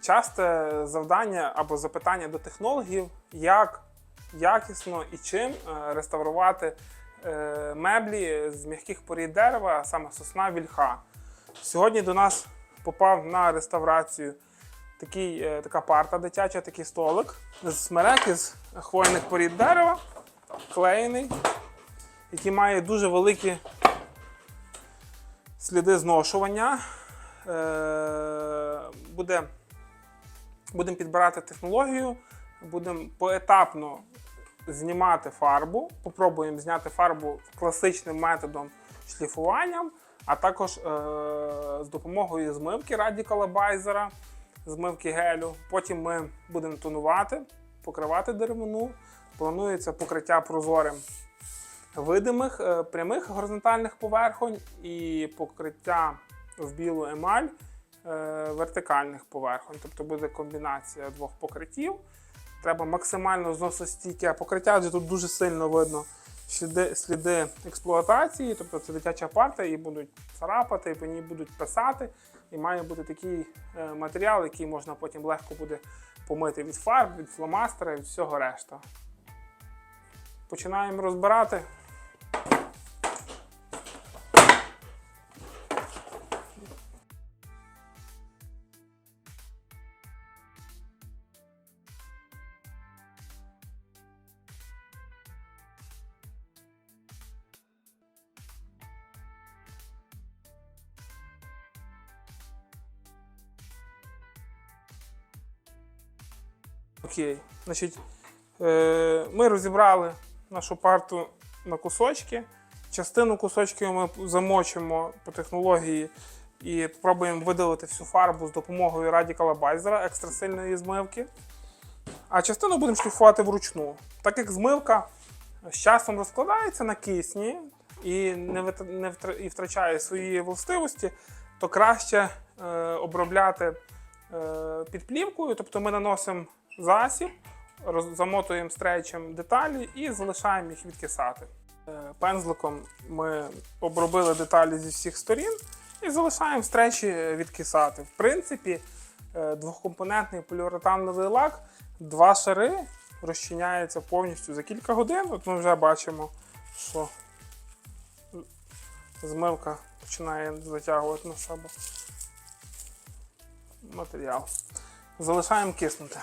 часте завдання або запитання до технологів, як якісно і чим е, реставрувати е, меблі з м'яких порід дерева, а саме сосна вільха. Сьогодні до нас попав на реставрацію такий, е, така парта дитяча, такий столик з смереки з хвойних порід дерева, клеєний, який має дуже великі сліди зношування. Буде, будемо підбирати технологію, будемо поетапно знімати фарбу. Попробуємо зняти фарбу класичним методом шліфуванням, а також е, з допомогою змивки радікала байзера, змивки гелю. Потім ми будемо тонувати, покривати деревину. Планується покриття прозорим видимих е, прямих горизонтальних поверхонь і покриття в білу емаль вертикальних поверхонь. Тобто буде комбінація двох покриттів. Треба максимально зносостійке покриття, адже тут дуже сильно видно сліди, сліди експлуатації, тобто це дитяча парта, її будуть царапати, і по ній будуть писати. І має бути такий е, матеріал, який можна потім легко буде помити від фарб, від фломастера, від всього решта. Починаємо розбирати. Окей. Значить, е, ми розібрали нашу парту на кусочки. Частину кусочків ми замочимо по технології і спробуємо видалити всю фарбу з допомогою радікала байзера, екстрасильної змивки. А частину будемо шліфувати вручну. Так як змивка з часом розкладається на кисні і не, не і втрачає свої властивості, то краще е, обробляти е, під плівкою, тобто ми наносимо засіб, замотуємо стрейчем деталі і залишаємо їх відкисати. Е, Пензликом ми обробили деталі зі всіх сторін і залишаємо стречі відкисати. В принципі, е, двохкомпонентний поліуретановий лак, два шари розчиняється повністю за кілька годин. От ми вже бачимо, що змивка починає затягувати на себе матеріал. Залишаємо киснути.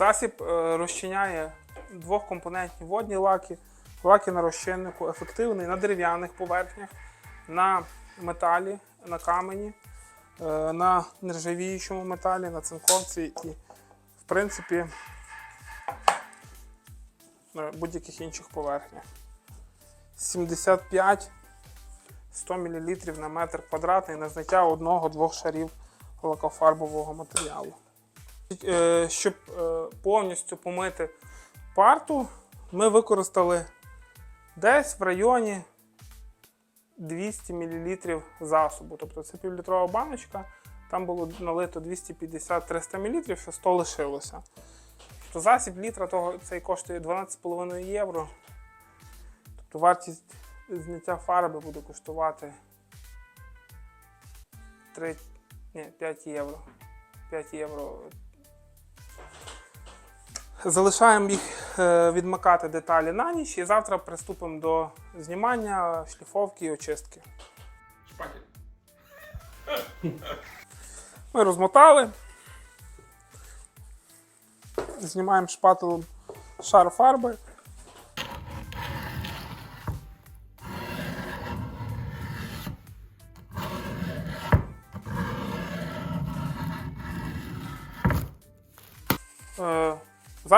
Засіб е, розчиняє двохкомпонентні водні лаки, лаки на розчиннику, ефективний на дерев'яних поверхнях, на металі, на камені, е, на нержавіючому металі, на цинковці і, в принципі, на будь-яких інших поверхнях. 75 100 мл на метр квадратний на зняття одного-двох шарів лакофарбового матеріалу. Е, Щоб е, повністю помити парту, ми використали десь в районі 200 мл засобу. Тобто це півлітрова баночка, там було налито 250-300 мл, ще 100 лишилося. Тобто засіб літра того цей коштує 12,5 євро. Тобто вартість зняття фарби буде коштувати 3, ні, 5 євро. 5 євро Залишаємо їх е, відмикати деталі на ніч і завтра приступимо до знімання, шліфовки і очистки. Шпатель. Ми розмотали. Знімаємо шпателем шар фарби.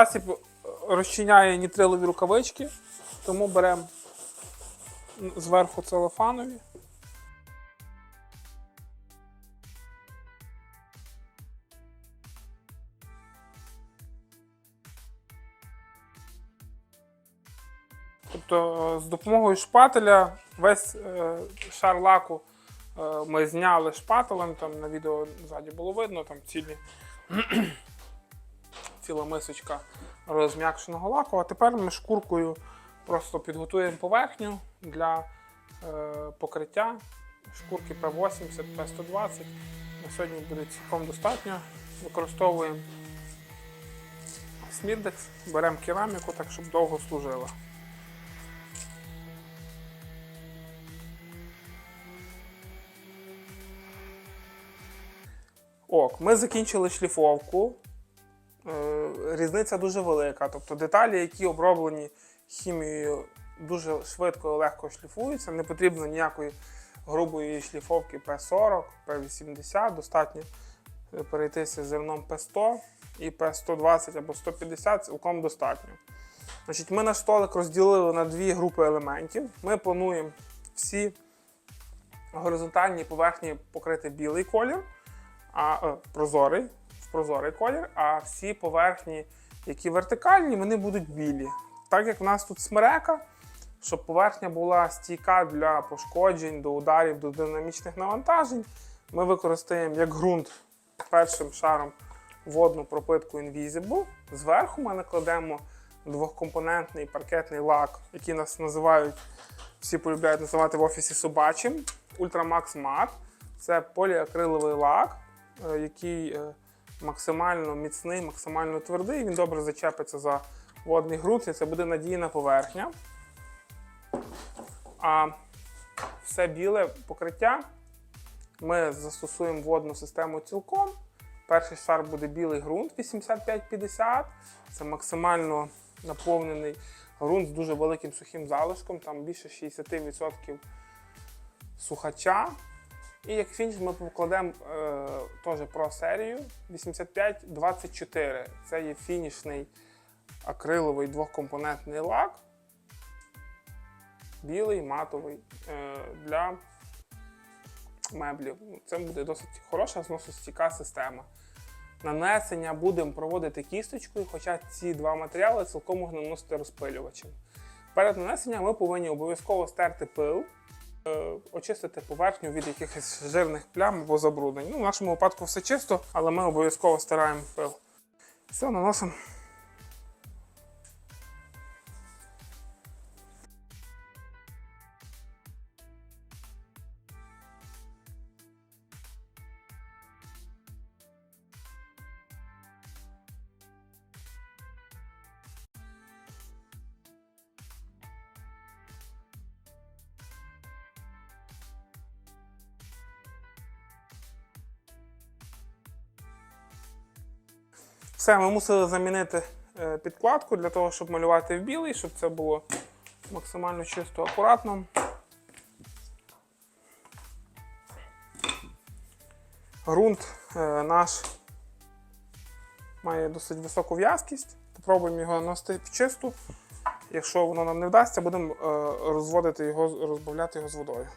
Засіб розчиняє нітрилові рукавички, тому беремо зверху целофанові. Тобто е, з допомогою шпателя весь е, шар лаку е, ми зняли шпателем, там на відео ззаді було видно, там цілі, ціла мисочка розм'якшеного лаку. А тепер ми шкуркою просто підготуємо поверхню для е, покриття шкурки P80, P120. На сьогодні буде цілком достатньо. Використовуємо смірдекс, беремо кераміку, так щоб довго служила. Ок, ми закінчили шліфовку. Е, Різниця дуже велика. Тобто деталі, які оброблені хімією, дуже швидко і легко шліфуються. Не потрібно ніякої грубої шліфовки P40, P80. Достатньо е, перейтися зерном P100 і P120 або 150 цілком достатньо. Значить, Ми наш столик розділили на дві групи елементів. Ми плануємо всі горизонтальні поверхні покрити білий колір, а е, прозорий, прозорий колір, а всі поверхні, які вертикальні, вони будуть білі. Так як в нас тут смерека, щоб поверхня була стійка для пошкоджень, до ударів, до динамічних навантажень, ми використаємо як ґрунт першим шаром водну пропитку Invisible. Зверху ми накладемо двохкомпонентний паркетний лак, який нас називають, всі полюбляють називати в офісі собачим. Ultramax Matte. Це поліакриловий лак, е, який е, максимально міцний, максимально твердий. Він добре зачепиться за водний ґрунт, і це буде надійна поверхня. А все біле покриття ми застосуємо водну систему цілком. Перший шар буде білий ґрунт 85-50. Це максимально наповнений ґрунт з дуже великим сухим залишком, там більше 60% сухача. І як фініш ми покладемо е, теж про серію 85-24. Це є фінішний акриловий двохкомпонентний лак. Білий, матовий е, для меблів. Ну, Це буде досить хороша зносостійка система. Нанесення будемо проводити кісточкою, хоча ці два матеріали цілком можна наносити розпилювачем. Перед нанесенням ми повинні обов'язково стерти пил, очистити поверхню від якихось жирних плям або забруднень. Ну, в нашому випадку все чисто, але ми обов'язково стираємо пил. Все, наносимо. Все, ми мусили замінити е, підкладку для того, щоб малювати в білий, щоб це було максимально чисто, акуратно. Грунт е, наш має досить високу в'язкість. Попробуємо його нанести в чисту. Якщо воно нам не вдасться, будемо е, розводити його, розбавляти його з водою.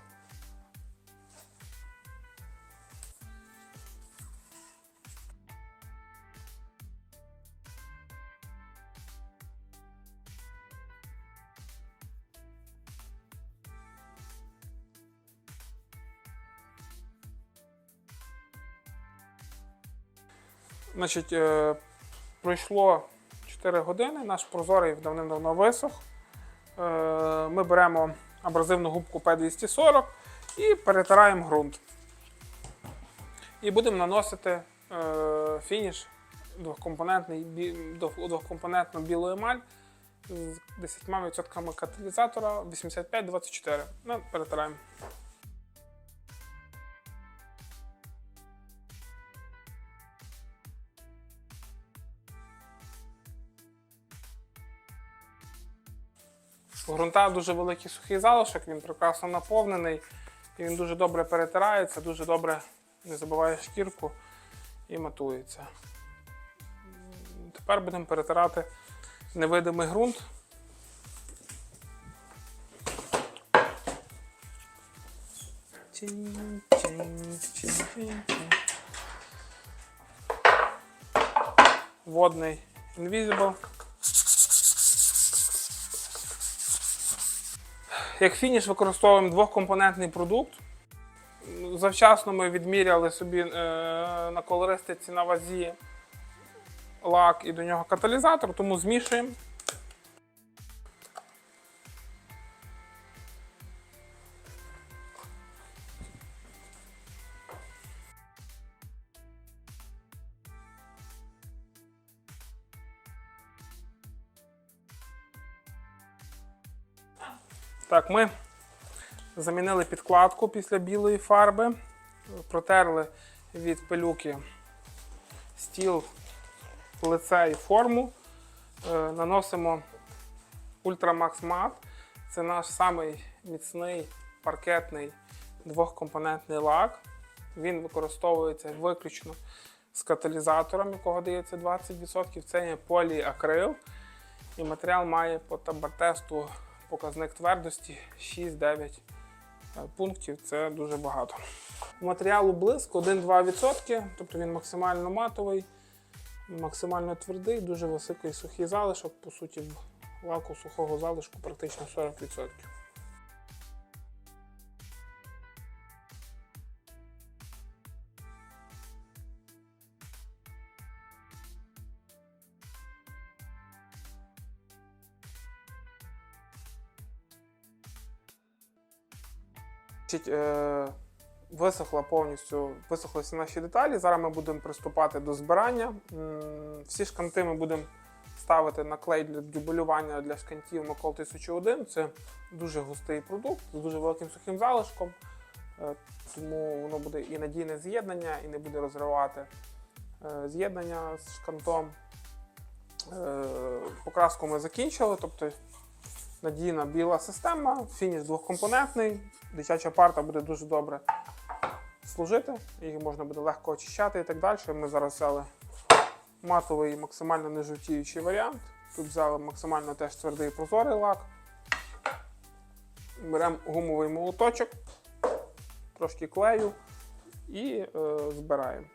Значить, е, пройшло 4 години, наш прозорий давним-давно висох. Е, ми беремо абразивну губку P240 і перетираємо ґрунт. І будемо наносити е, фініш двохкомпонентний, двохкомпонентну білу емаль з 10% каталізатора 85-24. Ну, перетираємо. У ґрунта дуже великий сухий залишок, він прекрасно наповнений, і він дуже добре перетирається, дуже добре не забиває шкірку і матується. Тепер будемо перетирати невидимий ґрунт. Водний Invisible. Як фініш використовуємо двохкомпонентний продукт. Завчасно ми відміряли собі е, на колористиці на вазі лак і до нього каталізатор, тому змішуємо. Так, ми замінили підкладку після білої фарби, протерли від пилюки стіл, лице і форму. Е, Наносимо Ultramax Matte. Це наш самий міцний паркетний двохкомпонентний лак. Він використовується виключно з каталізатором, якого дається 20%. Це є поліакрил. І матеріал має по табартесту показник твердості 6-9 пунктів. Це дуже багато. Матеріалу блиск 1-2%, тобто він максимально матовий, максимально твердий, дуже високий сухий залишок. По суті, лаку сухого залишку практично 40%. Значить, е, повністю, висохли всі наші деталі. Зараз ми будемо приступати до збирання. Всі шканти ми будемо ставити на клей для дюбелювання для шкантів Макол 1001. Це дуже густий продукт з дуже великим сухим залишком. Е, Тому воно буде і надійне з'єднання, і не буде розривати е, з'єднання з шкантом. Покраску ми закінчили, тобто надійна біла система, фініш двохкомпонентний, дитяча парта буде дуже добре служити, її можна буде легко очищати і так далі. Ми зараз взяли матовий максимально нежовтіючий варіант. Тут взяли максимально теж твердий прозорий лак. Беремо гумовий молоточок, трошки клею і е, збираємо.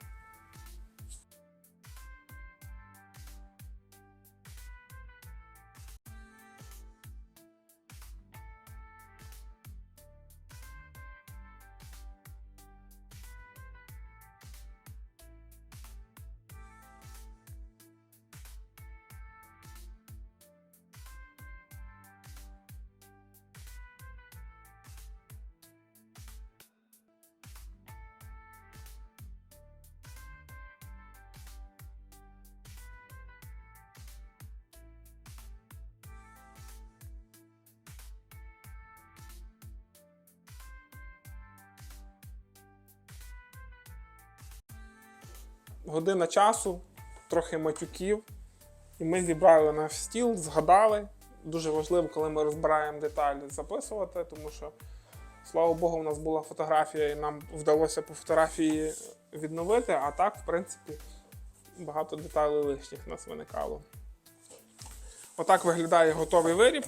Година часу, трохи матюків, і ми зібрали наш стіл, згадали. Дуже важливо, коли ми розбираємо деталі, записувати, тому що, слава Богу, у нас була фотографія, і нам вдалося по фотографії відновити, а так, в принципі, багато деталей лишніх у нас виникало. Отак виглядає готовий виріб.